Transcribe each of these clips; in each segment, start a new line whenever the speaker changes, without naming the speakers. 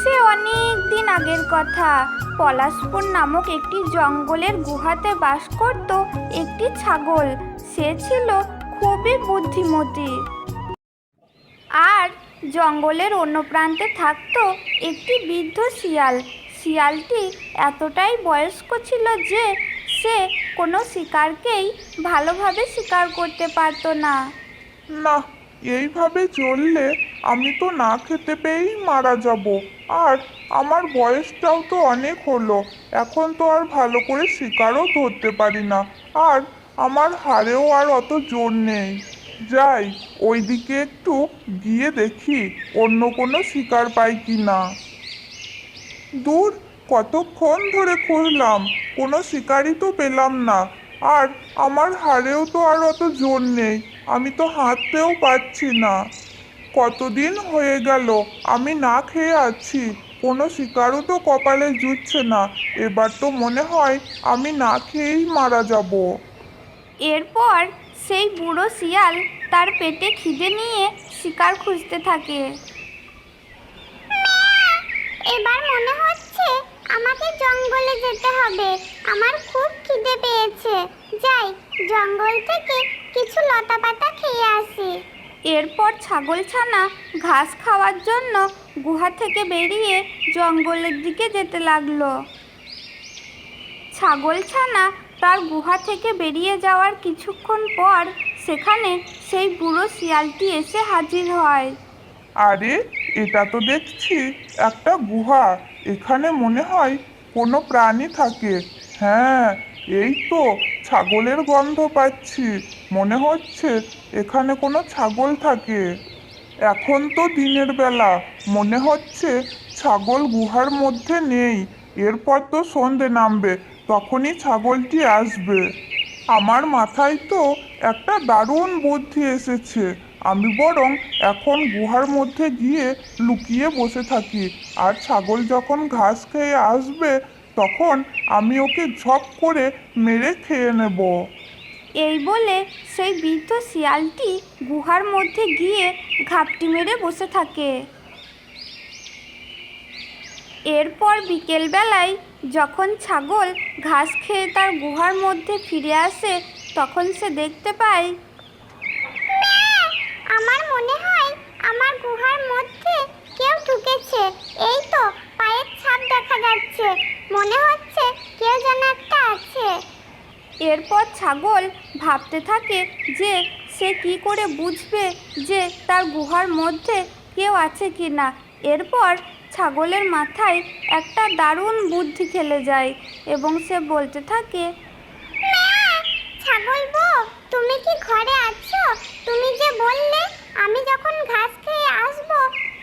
সে অনেক দিন আগের কথা। পলাশপুর নামক একটি জঙ্গলের গুহাতে বাস করত একটি ছাগল। সে ছিল খুবই বুদ্ধিমতী। আর জঙ্গলের অন্য প্রান্তে থাকতো একটি বৃদ্ধ শিয়াল। শিয়ালটি এতটাই বয়স্ক ছিল যে সে কোনো শিকারকেই ভালোভাবে শিকার করতে পারতো না।
না, এইভাবে চললে আমি তো না খেতে পেয়েই মারা যাব। আর আমার বয়সটাও তো অনেক হলো, এখন তো আর ভালো করে শিকারও ধরতে পারি না। আর আমার হাড়েও আর অত জোর নেই। যাই, ওইদিকে একটু গিয়ে দেখি অন্য কোনো শিকার পাই কি না দূর কতক্ষণ ধরে খুঁজলাম কোনো শিকারই তো পেলাম না। আর আমার হাড়েও তো আর অত জোর নেই আমি তো হাঁটতেও পারছি না। কতদিন হয়ে গেল আমি না খেয়ে আছি কোনো শিকারও তো কপালে জুটছে না এবার তো মনে হয় আমি না খেয়েই মারা যাব।
এরপর সেই বুড়ো শিয়াল তার পেটে খিদে নিয়ে শিকার খুঁজতে থাকে।
এবার মনে হচ্ছে আমাকে জঙ্গলে যেতে হবে। আমার খুব খিদে পেয়েছে। যাই জঙ্গল থেকে কিছু লতা পাতা খেয়ে আসি।
এরপর ছাগলছানা ঘাস খাওয়ার জন্য গুহা থেকে বেরিয়ে জঙ্গলের দিকে যেতে লাগল। ছাগলছানা তার গুহা থেকে বেরিয়ে যাওয়ার কিছুক্ষণ পর সেখানে সেই বুড়ো শিয়ালটি এসে হাজির হয়।
আরে এটা তো দেখছি, একটা গুহা। এখানে মনে হয় কোনো প্রাণী থাকে। হ্যাঁ এই তো, ছাগলের গন্ধ পাচ্ছি। মনে হচ্ছে এখানে কোনো ছাগল থাকে। এখন তো দিনের বেলা। মনে হচ্ছে ছাগল গুহার মধ্যে নেই। এরপর তো সন্ধে নামবে, তখনই ছাগলটি আসবে। আমার মাথায় তো একটা দারুণ বুদ্ধি এসেছে। আমি বরং এখন গুহার মধ্যে গিয়ে লুকিয়ে বসে থাকি। আর ছাগল যখন ঘাস খেয়ে আসবে, তখন আমি ওকে ঝপ করে মেরে খেয়ে নেব।
এই বলে সেই বৃদ্ধ শিয়ালটি গুহার মধ্যে গিয়ে ঘাপটি মেরে বসে থাকে। এরপর বিকেলবেলায় যখন ছাগল ঘাস খেয়ে তার গুহার মধ্যে ফিরে আসে, তখন সে দেখতে পায়
আমার মনে হয় আমার গুহার মধ্যে কেউ ঢুকেছে। এই তো পায়ের ছাপ দেখা যাচ্ছে। মনে হচ্ছে কেউ যেন একটা আছে।
এরপর ছাগল ভাবতে থাকে যে সে কি করে বুঝবে যে তার গুহার মধ্যে কেউ আছে কি না এরপর ছাগলের মাথায় একটা দারুণ বুদ্ধি খেলে যায় এবং সে বলতে থাকে
ছাগল বউ তুমি কি ঘরে আছো? তুমি যে বললে আমি যখন ঘাস খেয়ে আসব,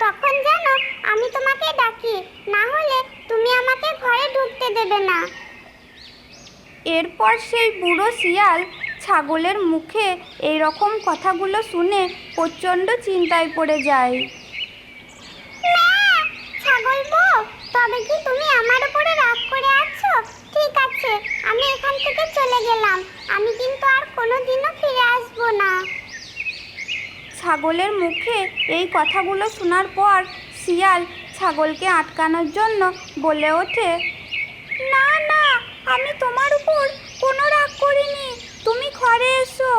তখন যেন আমি তোমাকে ডাকি, না হলে তুমি আমাকে ঘরে ঢুকতে দেবে না।
এরপর সেই বুড়ো শিয়াল ছাগলের মুখে এই রকম কথাগুলো শুনে প্রচণ্ড চিন্তায় পড়ে যায়
ছাগল বউ তবে কি তুমি আমার উপরে রাগ করে আছো ঠিক আছে আমি এখান থেকে চলে গেলাম আমি কিন্তু আর কোনোদিনও ফিরে আসব না
ছাগলের মুখে এই কথাগুলো শোনার পর শিয়াল ছাগলকে আটকানোর জন্য বলে ওঠে, না না, আমি তোমার উপর কোনো রাগ করিনি। তুমি ঘরে এসো।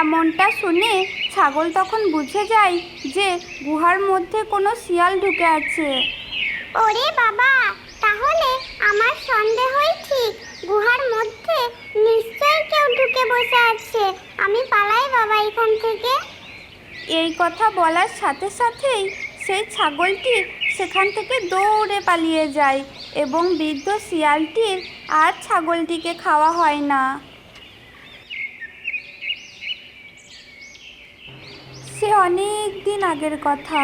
এমনটা শুনে ছাগল তখন বুঝে যায় যে গুহার মধ্যে কোনো শিয়াল ঢুকে আছে।
ওরে বাবা, তাহলে আমার সন্দেহই ঠিক। গুহার মধ্যে নিশ্চয়ই কেউ ঢুকে বসে আছে। আমি পালাই বাবা এখান থেকে।
এই কথা বলার সাথে সাথেই সেই ছাগলটি সেখান থেকে দৌড়ে পালিয়ে যায় এবং বৃদ্ধ শিয়ালটির আর ছাগলটিকে খাওয়া হয় না। সে অনেক দিন আগের কথা।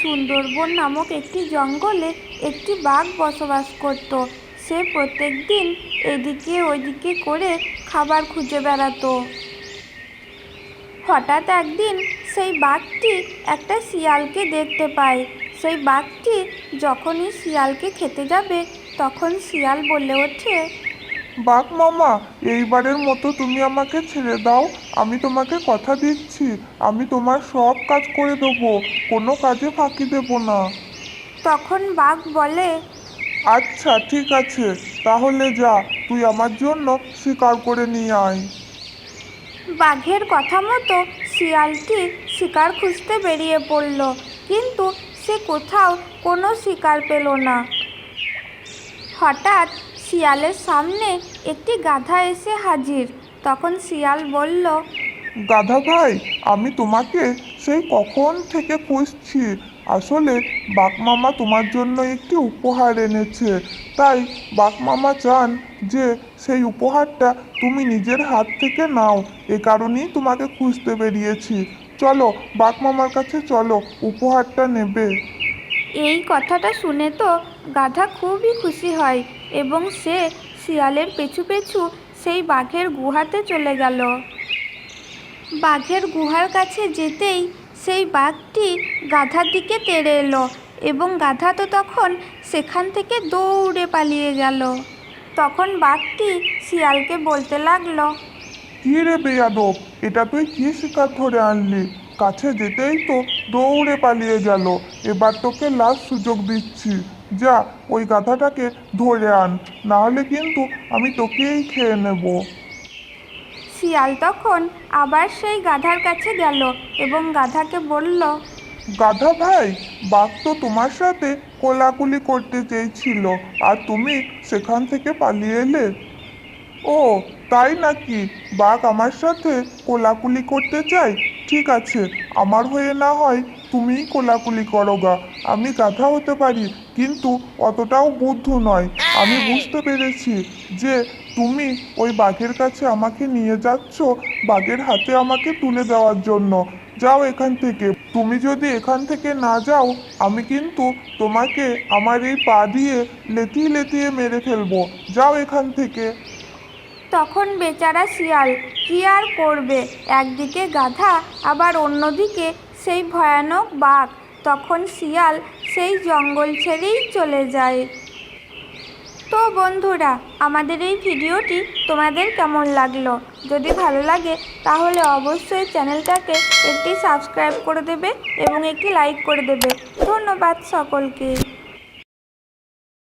সুন্দরবন নামক একটি জঙ্গলে একটি বাঘ বসবাস করত। সে প্রত্যেক দিন এদিকে ওইদিকে করে খাবার খুঁজে বেড়াতো। হঠাৎ একদিন সেই বাঘটি একটা শিয়ালকে দেখতে পায়। সেই বাঘটি যখনই শিয়ালকে খেতে যাবে তখন শিয়াল বলে ওঠে
বাঘ মামা এইবারের মতো তুমি আমাকে ছেড়ে দাও। আমি তোমাকে কথা দিচ্ছি। আমি তোমার সব কাজ করে দেবো। কোনো কাজে ফাঁকি দেবো না।
তখন বাঘ বলে
আচ্ছা ঠিক আছে। তাহলে যা তুই আমার জন্য শিকার করে নিয়ে আয়।
বাঘের কথা মতো শিয়ালটি শিকার খুঁজতে বেরিয়ে পড়ল, কিন্তু সে কোথাও কোনো শিকার পেল না। হঠাৎ শিয়ালের সামনে একটি গাধা এসে হাজির। তখন শিয়াল বলল,
গাধা ভাই, আমি তোমাকে সেই কখন থেকে খুঁজছি? আসলে বাঘ মামা তোমার জন্য একটি উপহার এনেছে, তাই বাঘ মামা চান যে সেই উপহারটা তুমি নিজের হাত থেকে নাও, এ কারণেই তোমাকে খুঁজতে বেরিয়েছি। চলো বাঘ মামার কাছে চলো, উপহারটা নেবে।
এই কথাটা শুনে তো গাধা খুবই খুশি হয় এবং সে শিয়ালের পেছু পেছু সেই বাঘের গুহাতে চলে গেল। বাঘের গুহার কাছে যেতেই সেই বাঘটি গাধার দিকে তেড়ে এলো এবং গাধা তো তখন সেখান থেকে দৌড়ে পালিয়ে গেল। তখন বাঘটি শিয়ালকে বলতে লাগল
কি রে বেয়াদব এটা তুই কি শিকার ধরে আনলি? কাছে যেতেই তো দৌড়ে পালিয়ে গেল। এবার তোকে লাস্ট সুযোগ দিচ্ছি। যা ওই গাধাটাকে ধরে আন। না হলে কিন্তু আমি তোকেই খেয়ে নেব।
শিয়াল তখন আবার সেই গাধার কাছে গেল এবং গাধাকে বলল
গাধা ভাই, বাঘ তো তোমার সাথে কোলাকুলি করতে চেয়েছিল, আর তুমি সেখান থেকে পালিয়ে এলে। ও, তাই নাকি? বাঘ আমার সাথে কোলাকুলি করতে চাই ঠিক আছে, আমার হয়ে না হয় তুমিই কোলাকুলি করো গা। আমি গাধা হতে পারি, কিন্তু অতটাও বুদ্ধ নয়। আমি বুঝতে পেরেছি যে তুমি ওই বাঘের কাছে আমাকে নিয়ে যাচ্ছ, বাঘের হাতে আমাকে তুলে দেওয়ার জন্য। যাও এখান থেকে। তুমি যদি এখান থেকে না যাও, আমি কিন্তু তোমাকে আমার এই পা দিয়ে লেতিয়ে লেতিয়ে মেরে ফেলব। যাও এখান থেকে।
তখন বেচারা শিয়াল, কি আর করবে? একদিকে গাধা, আবার অন্যদিকে সেই ভয়ানক বাঘ। তখন শিয়াল সেই জঙ্গল ছেড়েই চলে যায়। তো বন্ধুরা, আমাদের এই ভিডিওটি তোমাদের কেমন লাগল? যদি ভালো লাগে, তাহলে অবশ্যই চ্যানেলটাকে একটি সাবস্ক্রাইব করে দেবে এবং একটি লাইক করে দেবে। ধন্যবাদ সকলকে।